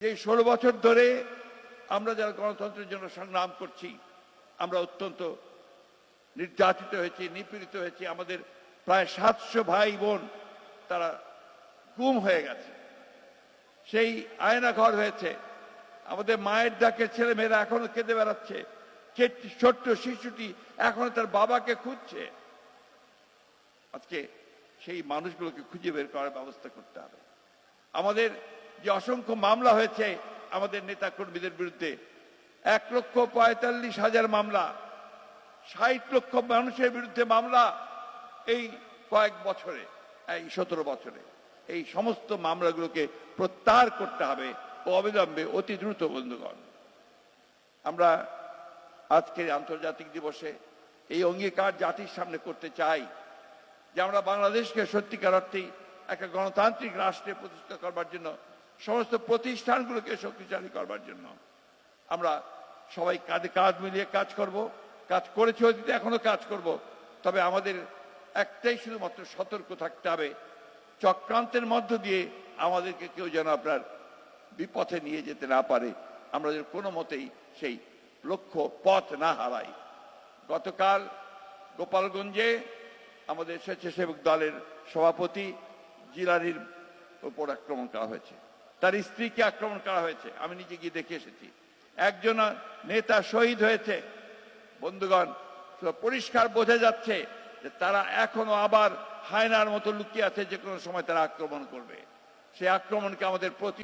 যে ষোলো বছর ধরে আমরা যারা গণতন্ত্রের জন্য সংগ্রাম করছি, আমরা অত্যন্ত নির্যাতিত হয়েছি, নিপীড়িত হয়েছি। আমাদের প্রায় সাতশো ভাই বোন তারা গুম হয়ে গেছে। সেই আয়না ঘর হয়েছে। আমাদের মায়ের ডাকে ছেলে মেয়েরা এখনও কেঁদে বেড়াচ্ছে। ছোট্ট শিশুটি এখনও তার বাবাকে খুঁজছে। আজকে সেই মানুষগুলোকে খুঁজে বের করার ব্যবস্থা করতে হবে। আমাদের যে অসংখ্য মামলা হয়েছে আমাদের নেতা কর্মীদের বিরুদ্ধে। এক লক্ষ পঁয়তাল্লিশ হাজার মামলা, ষাট লক্ষ মানুষের বিরুদ্ধে মামলা এই কয়েক বছরে, এই সতেরো বছরে। এই সমস্ত মামলাগুলোকে প্রত্যাহার করতে হবে ও অবিলম্বে অতি দ্রুত, বন্ধুগণ। আমরা আজকের আন্তর্জাতিক দিবসে এই অঙ্গীকার জাতির সামনে করতে চাই যে আমরা বাংলাদেশকে সত্যিকার অর্থেই একটা গণতান্ত্রিক রাষ্ট্রে প্রতিষ্ঠা করবার জন্য সমস্ত প্রতিষ্ঠানগুলোকে শক্তিশালী করবার জন্য আমরা সবাই কাঁধে কাঁধ মিলিয়ে কাজ করব। কাজ করেছি অতীতে এখনও কাজ করব। তবে আমাদের একটাই শুধুমাত্র সতর্ক থাকতে হবে। চক্রান্তের মধ্য দিয়ে আমাদেরকে কেউ যেন আপনার বিপথে নিয়ে যেতে না পারে। আমরা যেন কোনো মতেই সেই লক্ষ্য, পথ না হারাই। গতকাল গোপালগঞ্জে আমাদের স্বেচ্ছাসেবক দলের সভাপতি জিলানির উপর আক্রমণ করা হয়েছে। তার স্ত্রীকে আক্রমণ করা হয়েছে। আমি নিজে গিয়ে দেখে এসেছি। একজন নেতা শহীদ হয়েছে। বন্ধুগণ পরিষ্কার বোঝা যাচ্ছে যে তারা এখনও আবার হায়নার মতো লুকিয়ে আছে যে কোনো সময় তারা আক্রমণ করবে। সেই আক্রমণকে আমাদের প্রতি